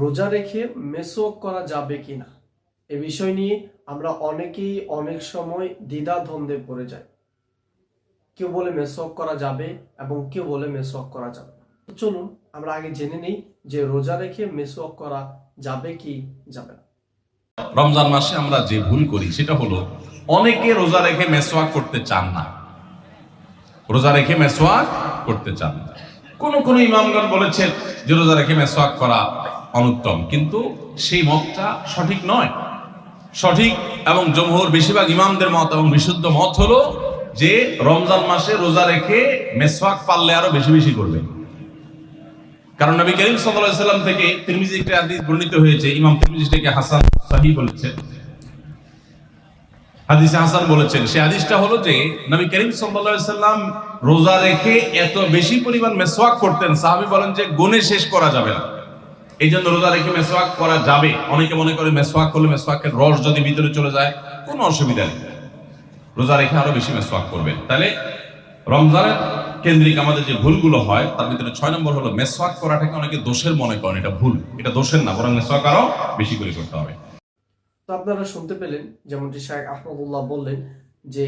রোজা রেখে মেসওয়াক করা যাবে কিনা? এ বিষয় নিয়ে আমরা অনেকেই অনেক সময় দ্বিধা দ্বন্দ্বে পড়ে যাই। কেউ বলে মেসওয়াক করা যাবে এবং কেউ বলে মেসওয়াক করা যাবে চলুন, আমরা আগে জেনে নিই যে রোজা রেখে মেসওয়াক করা যাবে কি যাবে না। রমজান মাসে আমরা যে ভুল করি, সেটা হলো অনেকে রোজা রেখে মেসওয়াক করতে চান না। রোজা রেখে মেসওয়াক করতে চান না। কোন কোন ইমামগণ বলেছেন যে রোজা রেখে মেসওয়াক করা অনুত্তম। কিন্তু সেই মতটা সঠিক নয়। সঠিক এবং জমহুর বেশিরভাগ ইমামদের মত এবং বিশুদ্ধ মত হলো যে রমজান মাসে রোজা রেখে মেসওয়াক পারলে আরও বেশি বেশি করবে। কারণ নবী করিম সাল্লাম থেকে তিরমিজি একটি বর্ণিত হয়েছে, ইমাম তিরমিজি থেকে হাসান সহিহ বলেছেন। হাদিসে হাসান বলেছেন, সেই হাদিসটা হলো যে নবী করিম সাল্লাম রোজা রেখে এত বেশি পরিমাণ মেসওয়াক করতেন, সাহাবী বলেন যে গুণে শেষ করা যাবে না। এই জন্য রোজা রেখে মেসওয়াক করা যাবে। অনেকে মনে করে মেসওয়াক করলে মেসওয়াকের রস যদি ভিতরে চলে যায়, কোনো অসুবিধা নেই। রোজা রেখে আরও বেশি মেসওয়াক করবেন। তাহলে রমজানের কেন্দ্রিক আমাদের যে ভুলগুলো হয়, তার ভিতরে ছয় নম্বর হলো মেসওয়াক করাটাকে অনেকে দোষের মনে করেন। এটা ভুল, এটা দোষের না, বরং মেসওয়াক আরও বেশি করে করতে হবে। তো আপনারা শুনতে পেলেন, যেমনটি শাহেখ আহমদুল্লাহ বললেন যে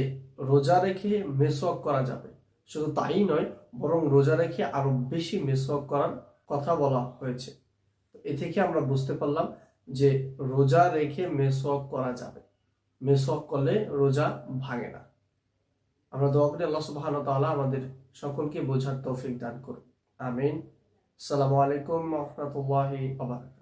রোজা রেখে মেসওয়াক করা যাবে। শুধু তাই নয়, বরং রোজা রেখে আরও বেশি মেসওয়াক করার কথা বলা হয়েছে। এ থেকে আমরা বুঝতে পারলাম যে রোজা রেখে মেসওয়াক করা যাবে। মেসওয়াক করলে রোজা ভাঙে না। আমরা দোয়া করি আল্লাহ সুবহানাহু ওয়া তাআলা আমাদের সকলকে বোঝার তৌফিক দান করুন আমিন। আসসালামু আলাইকুম ওয়া রাহমাতুল্লাহি ওয়া বারাকাতুহু।